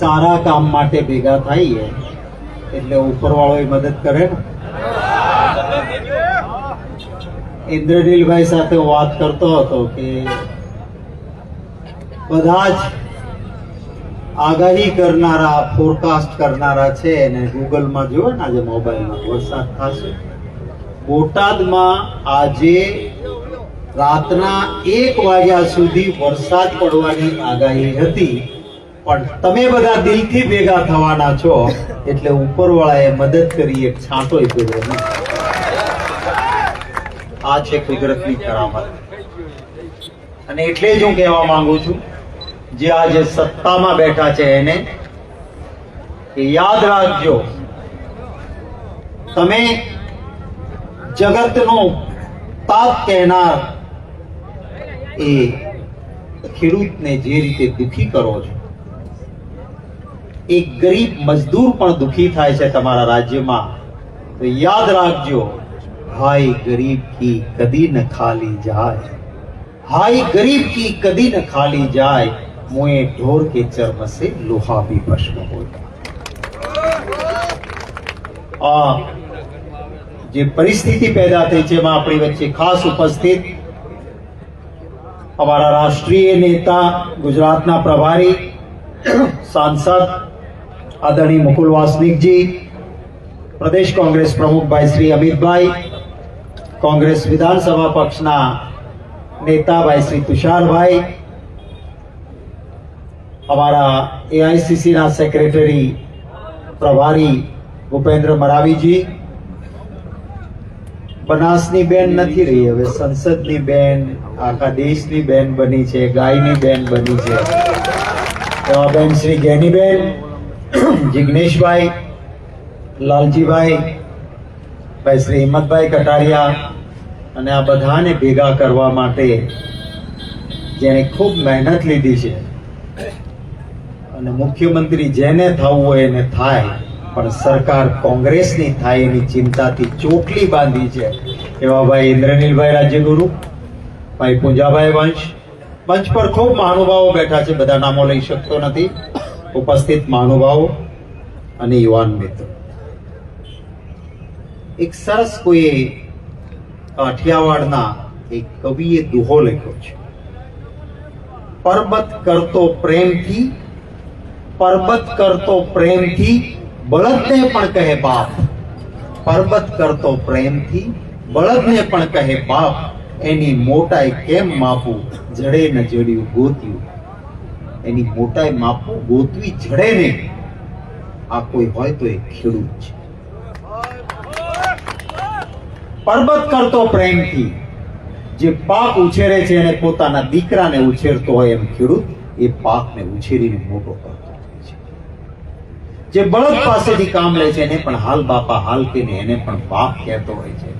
સારા કામ માટે ભેગા થઈએ, એટલે ઉપરવાળો મદદ કરે ને. ઇન્દ્રનીલભાઈ સાથે વાત કરતો હતો કે બધા જ આગાહી કરનારા ફોરકાસ્ટ કરનારા છે અને ગૂગલમાં જુઓ ને આજે મોબાઈલમાં વરસાદ થશે. બોટાદમાં આજે રાતના એક વાગ્યા સુધી વરસાદ પડવાની આગાહી હતી. પણ તમે બધા દિલથી ભેગા થવાના છો એટલે ઉપરવાળાએ મદદ કરી એક છાંટો કર્યો. આ છે કુદરતની કરામત અને એટલે જ હું કહેવા માંગુ છું, જે આજે સત્તામાં બેઠા છે એને, કે યાદ રાખજો, તમે જગતનો તાપ કહેનાર એ ખેડૂતને જે રીતે દુખી કરો છો એક ગરીબ મજદૂર પણ દુખી થાય છે તમારા રાજ્યમાં. તો યાદ રાખજો, હાય ગરીબ કી કદી ન ખાલી જાય. હાય ગરીબ કી કદી ન ખાલી જાય. મુએ ઢોર કે ચર્મ સે લોહા ભી ભસ્મ હોતા. આ જે પરિસ્થિતિ પેદા થઈ છે એમાં આપણી વચ્ચે ખાસ ઉપસ્થિત અમારા રાષ્ટ્રીય નેતા, ગુજરાતના પ્રભારી, સાંસદ આદરણીય મુકુલ વાસનિકજી, પ્રદેશ કોંગ્રેસ પ્રમુખ ભાઈ શ્રી અમિતભાઈ, કોંગ્રેસ વિધાનસભા પક્ષના નેતા ભાઈ શ્રી તુષારભાઈ, અમારા એઆઈસીસીના સેક્રેટરી પ્રભારી ભૂપેન્દ્ર મરાવીજી, બનાસની બેન નથી રહી, હવે સંસદની બેન, આખા દેશની બેન બની છે, ગાયની બેન બની છે. એવા બેન શ્રી જ્ઞાનીબેન જિગ્નેશભાઈ, લાલજીભાઈ, ભાઈ શ્રી હિંમતભાઈ કટારિયા અને આ બધાને ભેગા કરવા માટે જેણે ખૂબ મહેનત લીધી છે. અને મુખ્યમંત્રી જેને થવું હોય એને થાય, પણ સરકાર કોંગ્રેસની થાય એની ચિંતાથી ચોટલી બાંધી છે. એવા ભાઈ ઇન્દ્રનીલભાઈ રાજ્યગુરુ, ભાઈ પૂંજાભાઈ વંશ મંચ પર ખૂબ મહાનુભાવો બેઠા છે, બધા નામો લઈ શકતો નથી. ઉપસ્થિત મહાનુભાવો અને યુવાન મિત્રો. એક સરસ કોઈએ કાઠિયાવાડના એક કવિએ દુહો લખ્યો છે. પર્વત કરતો પ્રેમથી, પરબત કરતો પ્રેમથી બળદને પણ કહે બાપ. પર્વત કરતો પ્રેમથી બળદને પણ કહે બાપ. એની મોટાઈ કેમ માપું? જડે ન જડ્યું ગોત્યું એની મોટાઈ માપું ગોતવી જડે ને આ કોઈ હોય તો એ ખેડૂત છે. પરબત કરતો પ્રેમથી. જે પાક ઉછેરે છે અને પોતાના દીકરાને ઉછેરતો હોય એમ ખેડૂત, એ પાકને ઉછેરીને મોટો કરતો હોય છે. જે બળદ પાસેથી કામ લે છે એને પણ હાલ બાપા હાલ કહીને એને પણ બાપ કહેતો હોય છે.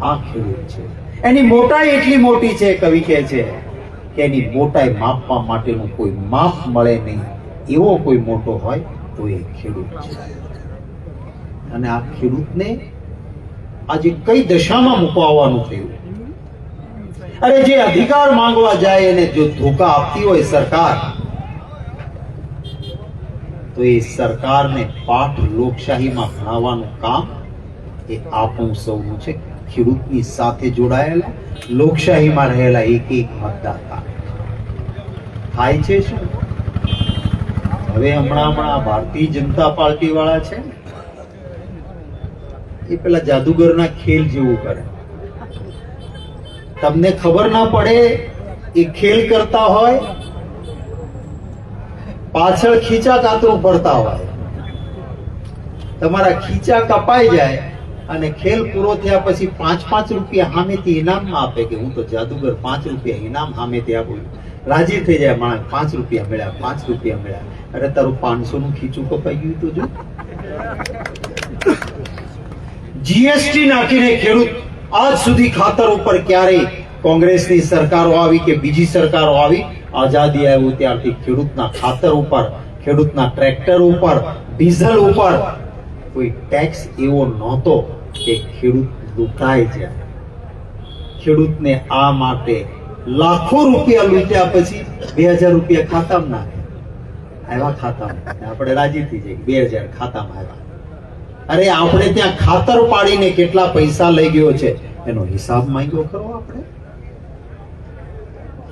આ ખેડૂત છે. એની મોટાઈ એટલી મોટી છે, કવિ કહે છે કે એની મોટાઈ માપવા માટેનું કોઈ માપ મળે નહીં. એવો કોઈ મોટો હોય તો એ ખેડૂત છે. અને આ ખેડૂતને આજે કઈ દશામાં મૂકવાનું થયું? અરે જે અધિકાર માંગવા જાય એને જો ધોકા આપતી હોય સરકાર, તો એ સરકારને પાઠ લોકશાહીમાં ભણાવવાનું કામ એ આપણું સૌનું છે. ખેડૂતની સાથે જોડાયેલા લોકશાહીમાં રહેલા એક એક મતદાતા. થાય છે શું? હવે હમણાં હમણાં ભારતીય જનતા પાર્ટી વાળા છે એ પેલા જાદુગરના ખેલ જેવું કરે. તમને ખબર ના પડે, એ ખેલ કરતા હોય, પાછળ ખીચા કાતરું ભરતા હોય. તમારા ખીચા કપાઈ જાય અને ખેલ પૂરો થયા પછી પાંચ પાંચ રૂપિયા સામેથી ઇનામમાં આપે કે હું તો જાદુગર પાંચ રૂપિયા ઇનામ સામેથી આપું. રાજી થઈ જાય માણસ, પાંચ રૂપિયા મળ્યા, પાંચ રૂપિયા મળ્યા. અરે તારું પાંચસો નું ખીચું કપાઈ ગયું તું જો. જીએસટી નાખીને ખેડૂત આજ સુધી ખાતર ઉપર ક્યારેય કોંગ્રેસની સરકારો આવી કે બીજી સરકારો આવી, આઝાદી આવ્યું ત્યારથી ખેડૂતના ખાતર ઉપર, ખેડૂતના ટ્રેક્ટર ઉપર, ડીઝલ ઉપર કોઈ ટેક્સ એવો નહોતો. કે ખેડૂત લૂંટાય જાય ખેડૂતને આ માટે લાખો રૂપિયા લૂંટ્યા પછી બે હજાર રૂપિયા ખાતામાં નાખે. આવ્યા ખાતામાં. આપણે રાજી થઈ જઈએ. બે હજાર ખાતામાં આવ્યા. અરે આપણે ત્યાં ખાતર પાડીને કેટલા પૈસા લઈ ગયો છે? એનો હિસાબ માંગ્યો ખરો આપણે.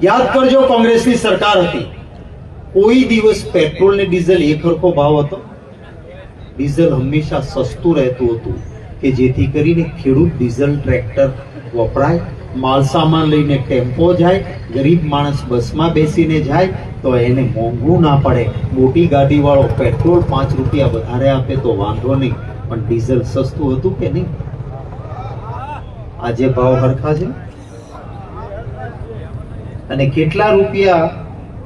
યાદ કરજો કોંગ્રેસની સરકાર હતી. કોઈ દિવસ પેટ્રોલ ને ડીઝલ એક હરખો ભાવ હતો? ડીઝલ હંમેશા સસ્તું રહેતું હતું. કે જેથી કરીને ખેડૂત ડીઝલ ટ્રેક્ટર વપરાય, માલ સામાન લઈને ટેમ્પો જાય, ગરીબ માણસ બસમાં બેસીને જાય, તો એને મોંઘું ના પડે. મોટી ગાડીવાળો પેટ્રોલ પાંચ રૂપિયા વધારે આપે તો વાંધો નહીં. પણ ડીઝલ સસ્તું હતું કે નહીં? આજે ભાવ હરખા છે? અને કેટલા રૂપિયા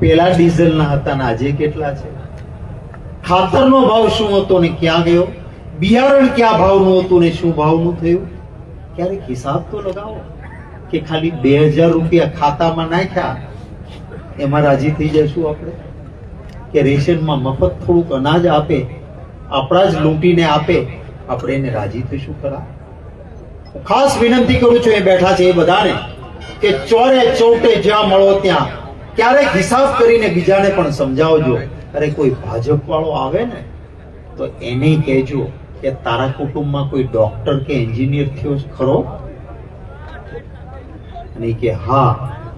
પેલા ડીઝલના હતા ને આજે કેટલા છે? ખાતરનો ભાવ શું હતો ને ક્યાં ગયો? બિયારણ ક્યાં ભાવનું હતું ને શું ભાવનું થયું? ક્યારેક હિસાબ તો લગાવો કે ખાલી બે હજાર રૂપિયા ખાતામાં નાખ્યા, એમાં રાજી થઈ જશું આપણે. કે રેશનમાં મફત થોડુંક અનાજ આપે આપણા જ લૂંટીને આપે, આપણે એને રાજી થઈશું ખરા. ખાસ વિનંતી કરું છું એ બેઠા છે એ બધાને કે ચોરે ચોટે જ્યાં મળો ત્યાં, ક્યારેક હિસાબ કરીને બીજાને પણ સમજાવજો. અરે કોઈ ભાજપ વાળો આવે ને, તો એને કહેજો કે તારા કુટુંબમાં કોઈ ડોક્ટર કે એન્જિનિયર થયો ખરો? અને કે હા,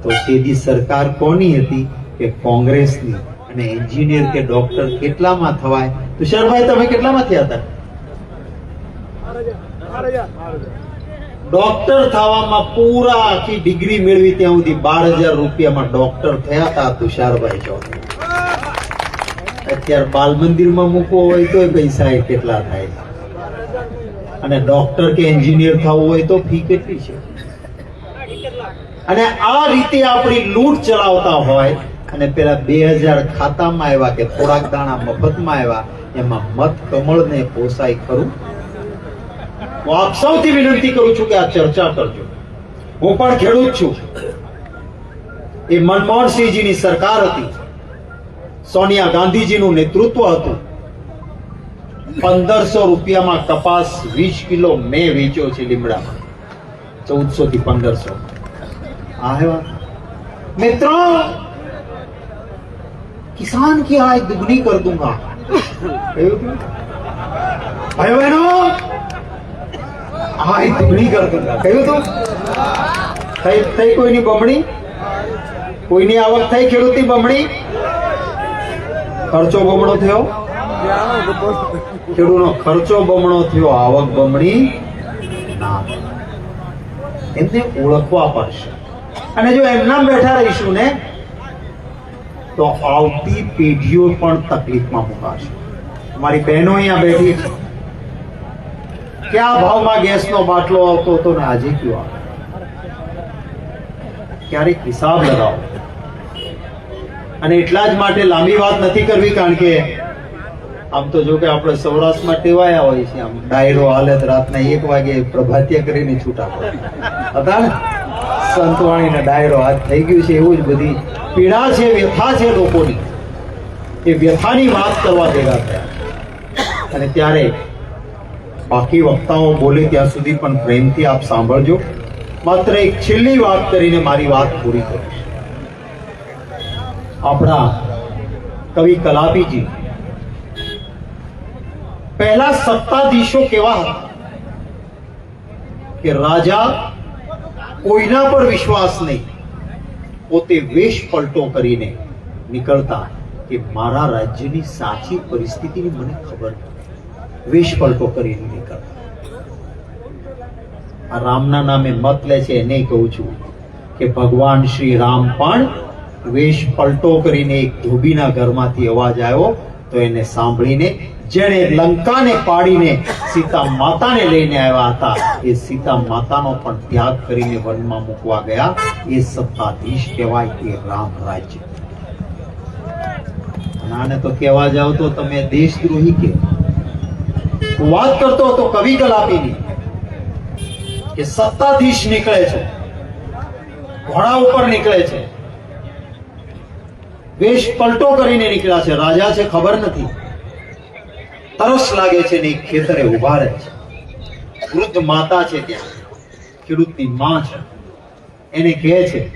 તો તેદી સરકાર કોની હતી? કે કોંગ્રેસની. અને એન્જિનિયર કે ડોક્ટર કેટલામાં થવાય? તુષારભાઈ, તમે કેટલામાં થયા હતા? ડોક્ટર થવામાં પૂરા આખી ડિગ્રી મેળવી ત્યાં સુધી બાર હજાર રૂપિયામાં ડોક્ટર થયા હતા તુષારભાઈ ચૌધરી અત્યારે બાલ મંદિરમાં મૂકવો હોય તો પૈસા કેટલા થાય? અને ડોક્ટર કે એન્જિનિયર થવું હોય તો ફી કેટલી છે? અને આ રીતે આપણી લૂંટ ચલાવતા હોય, અને પેલા બે હજાર ખાતામાં આવ્યા કે થોડાક દાણા મફતમાં આવ્યા, એમાં મત કમળને પોસાય ખરું? હું આપ સૌથી વિનંતી કરું છું કે આ ચર્ચા કરજો. હું પણ ખેડૂત છું. એ મનમોહનસિંહજીની સરકાર હતી. સોનિયા ગાંધીજીનું નેતૃત્વ હતું. પંદરસો રૂપિયામાં કપાસ વીસ કિલો મેં વેચ્યો છે લીમડામાં. ચૌદસો થી પંદરસો. આ હે વાત. મિત્રો, કિસાન કી આય દુગની કર દુંગા. ભાઈ બહેનો આય દુગની કર દુંગા. કહ્યું તું? થઈ થઈ કોઈની બમણી? કોઈની આવક થઈ ખેડૂતની બમણી? ખર્ચો બમણો થયો? ખેડૂતનો ખર્ચો બમણો થયો, આવક બમણી ના. એમને ઓળખવા પડશે. અને જો એમના બેઠા રહીશું ને, તો આવતી પેઢીઓ પણ તકલીફમાં મુકાશે. મારી બહેનો અહીંયા બેઠી છે. ક્યાં ભાવમાં ગેસનો બાટલો આવતો હતો ને આજે કયો આવે? ક્યારેક હિસાબ લગાવો. અને એટલા જ માટે લાંબી વાત નથી કરવી, કારણ કે આમ તો જો કે આપણે સૌરાષ્ટ્રમાં ટેવાયા હોય છે આમ. ડાયરો હાલે રાતના એક વાગે પ્રભાતીય કરીને છૂટા પડે. હતા ને? સંતવાણીને ડાયરો હાથ થઈ ગયું છે, એવું જ બધી પીડા છે, વ્યથા છે લોકોની. એ વ્યથાની વાત કરવા ભેગા થયા. અને ત્યારે બાકી વક્તાઓ બોલે ત્યાં સુધી પણ પ્રેમથી આપ સાંભળજો. માત્ર એક છેલ્લી વાત કરીને મારી વાત પૂરી કરીશ. આપણા કવિ કલાપીજી પહેલા સત્તાધીશો કેવા હતા? કે રાજા કોઈના પર વિશ્વાસ નહીં, પોતે વેશ પલટો કરીને નીકળતા કે મારા રાજ્યની સાચી પરિસ્થિતિની મને ખબર વેશ પલટો કરીને નીકળતા. આ રામના નામે મત લે છે, એને કહું છું કે ભગવાન શ્રી રામ પણ વેશ પલટો કરીને એક ધોબીના ઘરમાંથી અવાજ આવ્યો તો એને સાંભળીને જેણે લંકાને પાડીને સીતા માતાને લઈને આવ્યા હતા એ સીતા માતાનો પણ ત્યાગ કરીને વનમાં મૂકવા ગયા એ સત્તાધીશ કહેવાય એ રામ રાજ્ય અને આને તો કહેવા જાવ તો તમે દેશદ્રોહી કે હું વાત કરતો હતો કવિ કલાપીની કે સત્તાધીશ નીકળે છે ઘોડા ઉપર નીકળે છે વેશ પલટો કરીને નીકળ્યા છે રાજા છે ખબર નથી તરસ લાગે છે ને ખેતરે ઊભા રહે છે. વૃદ્ધ માતા છે ત્યાં. ખેડૂતની માં છે. એને કહે છે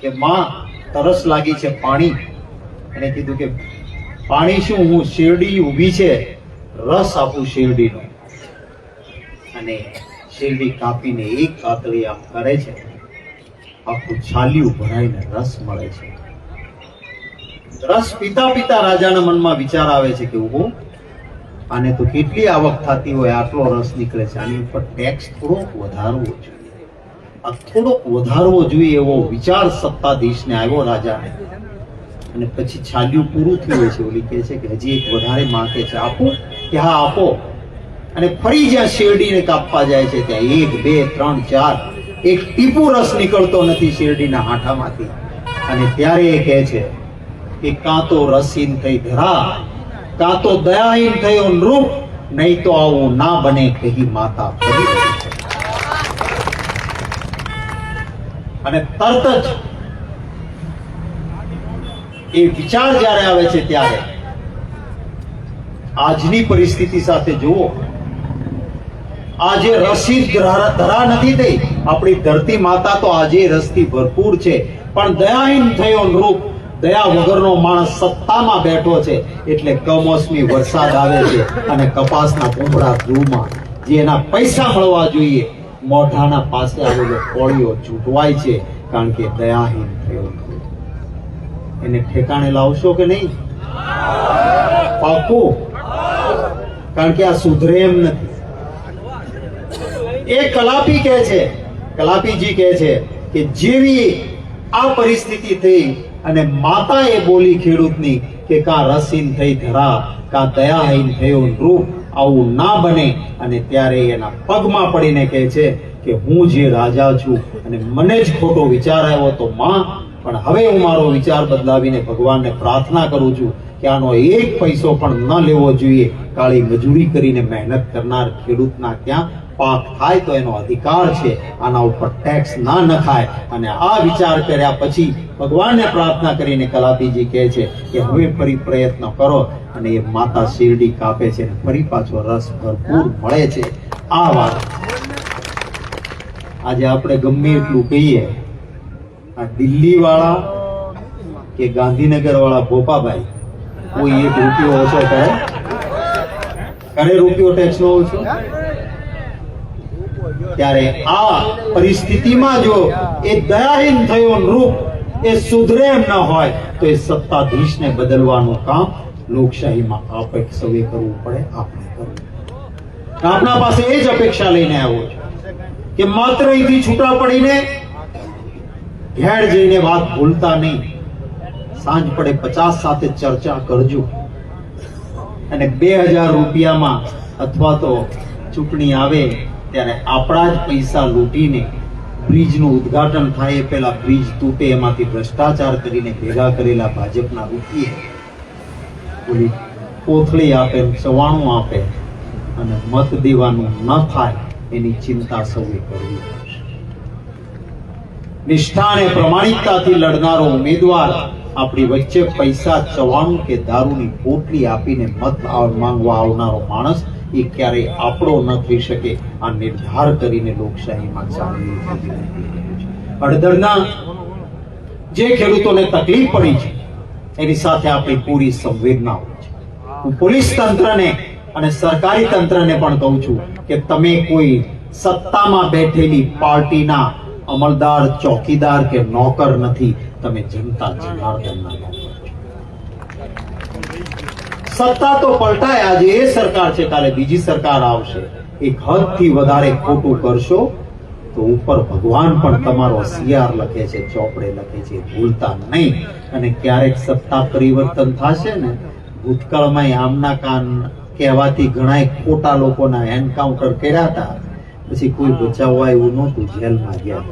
કે, માં, તરસ લાગી છે પાણી. એને કીધું કે, પાણી શું? હું શેરડી ઊભી છે. રસ આપું શેરડીનો. અને શેરડી કાપીને એક કાતળી આમ કરે છે. આખું છાલિયું ભરાઈને રસ મળે છે. રસ પીતા પીતા રાજાના મનમાં વિચાર આવે છે કે ઓહો આને તો કેટલી આવક થતી હોય, આટલો રસ નીકળે છે. આની ઉપર ટેક્સ થોડોક વધારવો જોઈએ. આ થોડોક વધારવો જોઈએ એવો વિચાર સત્તાધીશને આવ્યો રાજાને. અને પછી છાલ્યું પૂરું થયું છે. ઓલી કહે છે કે હજી એક વધારે માંગે છે. આપો કે હા, આપો. અને ફરી જ્યાં શેરડીને કાપવા જાય છે, ત્યાં એક, બે, ત્રણ, ચાર, એક ટીપુ રસ નીકળતો નથી શેરડીના હાંઠામાંથી. અને ત્યારે એ કહે છે કે કાં તો રસીન થઈ ધરા કાં તો દયાહીન થયો નૃપ, નહીં તો આવું ના બને કહી માતા અને તરત જ એ વિચાર જ્યારે આવે છે ત્યારે, આજની પરિસ્થિતિ સાથે જુઓ. આજે રસી ધરા નથી થઈ. આપણી ધરતી માતા તો આજે રસથી ભરપૂર છે. પણ દયાહીન થયો નૃપ દયા વગરનો માણસ સત્તામાં બેઠો છે એટલે કમોસમી વરસાદ આવે છે અને કપાસના કુંભળા ધ્રુવમાં જે એના પૈસા મળવા જોઈએ. મોઢાના પાસે આવેલો કોળીઓ છૂટવાય છે કારણ કે દયાહીન થયો એને ઠેકાણે લાવશો કે નહીં? પાકું. કારણ કે આ સુધરે એમ નથી. એ કલાપી કહે છે, કલાપીજી કહે છે કે જેવી આ પરિસ્થિતિ થઈ અને માતાએ બોલી ખેડૂતની કે કા રસીન થઈ ધરા કા દયાહીન થયો રૂપ આવું ના બને. અને ત્યારે એના પગમાં પડીને કહે છે કે હું જે રાજા છું અને મને જ ખોટો વિચાર આવ્યો તો માં, પણ હવે હું મારો વિચાર બદલાવીને ભગવાનને પ્રાર્થના કરું છું કે આનો એક પૈસો પણ ન લેવો જોઈએ. કાળી મજૂરી કરીને મહેનત કરનાર ખેડૂતના ક્યાં પાક થાય તો એનો અધિકાર છે. આના ઉપર ટેક્સ ના નખાય. અને આ વિચાર કર્યા પછી ભગવાનને પ્રાર્થના કરીને કલાપીજી કહે છે કે હવે ફરી પ્રયત્ન કરો અને એ માતા શેરડી કાપે છે ફરી પાછો રસ ભરપૂર મળે છે. આ વાત. આજે આપણે ગમે એટલું કહીએ. આ દિલ્હી વાળા કે ગાંધીનગર વાળા ભોપાભાઈ? કોઈ એક રૂપિયો ઓછો કરે? કરે રૂપિયો ટેક્સ નો ઓછો ત્યારે આ પરિસ્થિતિમાં જો એ દયાહીન થયો રૂપ, એ સુધરે એમ ન હોય, તો એ સત્તાધીશને બદલવાનું કામ લોકશાહીમાં આપણે સૌએ કરવું પડે, આપણે કરવું આપણા પાસે એ જ અપેક્ષા લઈને આવ્યો છું કે માત્ર અહીંથી છૂટા પડીને ઘેર જઈને વાત ભૂલતા નહીં. સાંજ પડે, પચાસ સાથે ચર્ચા કરજો. અને બે હજાર રૂપિયામાં અથવા તો ચૂંટણી આવે ત્યારે આપણા જ પૈસા લૂંટીને બ્રિજનું ઉદ્ઘાટન થાય એ પહેલા બ્રિજ તૂટે, એમાંથી ભ્રષ્ટાચાર કરીને ભેગા કરેલા ભાજપના રૂપિયે ઓલી કોથળી આપે, ચવાણું આપે અને મત દેવાનું ન થાય એની ચિંતા સૌએ કરવી નિષ્ઠા અને પ્રમાણિકતાથી લડનારો ઉમેદવાર આપણી વચ્ચે પૈસા, ચવાણું કે દારૂની પોટલી આપીને મત માંગવા આવનારો માણસ એ ક્યારેય આપણો ન થઈ શકે. આ નિર્ધાર કરીને લોકશાહીમાં ચાલી અડધરના જે ખેડૂતોને તકલીફ પડી છે, એની સાથે આપણી પૂરી સંવેદના હોય છે. હું પોલીસ તંત્રને અને સરકારી તંત્રને પણ કહું છું કે તમે કોઈ સત્તામાં બેઠેલી પાર્ટીના અમલદાર, ચોકીદાર કે નોકર નથી, તમે જનતા જનાર્દનના નોકર. સત્તા તો પલટાય આજે, એ સરકાર છે, કાલે બીજી સરકાર આવશે. એક હદથી વધારે ખોટું કરશો તો ઉપર ભગવાન પણ તમારો સિયાર લખે છે, ચોપડે લખે છે ભૂલતા નહીં. અને ક્યારેક સત્તા પરિવર્તન થશે ને, ભૂતકાળમાં આમના કાન કહેવાથી ઘણા ખોટા લોકોના એન્કાઉન્ટર કર્યા હતા. પછી કોઈ બચાવવા એવું નહોતું, જેલમાં ગયા.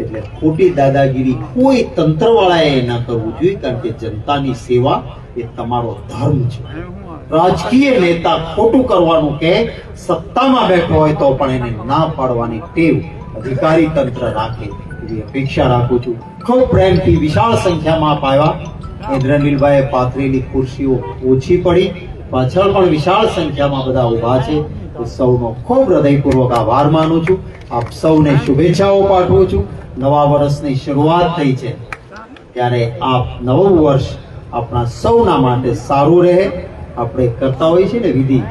એટલે ખોટી દાદાગીરી કોઈ તંત્રવાળાએ ન કરવું જોઈએ, કારણ કે જનતાની સેવા એ તમારો ધર્મ છે. રાજકીય નેતા ખોટું કરવાનું કે સત્તામાં બેઠો હોય તો પણ એને ના પાડવાની ટેવ અધિકારી તંત્ર રાખે એવી અપેક્ષા રાખું છું. ખૂબ પ્રેમથી વિશાળ સંખ્યામાં આપ ઇન્દ્રનીલભાઈએ પાથરેલી ખુરશીઓ ઓછી પડી. પાછળ પણ વિશાળ સંખ્યામાં બધા ઊભા છે. તો સૌનો ખૂબ હૃદયપૂર્વક આભાર માનું છું. આપ સૌને શુભેચ્છાઓ પાઠવું છું. નવા વર્ષની શરૂઆત થઈ છે. ત્યારે આપ નવું વર્ષ આપણા સૌના માટે સારું રહે. આપણે કરતા હોઈએ છીએ ને વિધિ.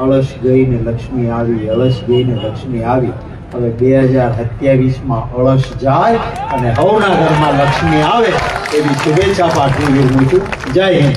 અળસ ગઈ ને લક્ષ્મી આવી અળસ ગઈ ને લક્ષ્મી આવી. હવે બે હજાર સત્યાવીસમાં અળસ જાય અને હવના ઘરમાં લક્ષ્મી આવે. એવી શુભેચ્છા પાઠવી હું છું. જય હિન્દ.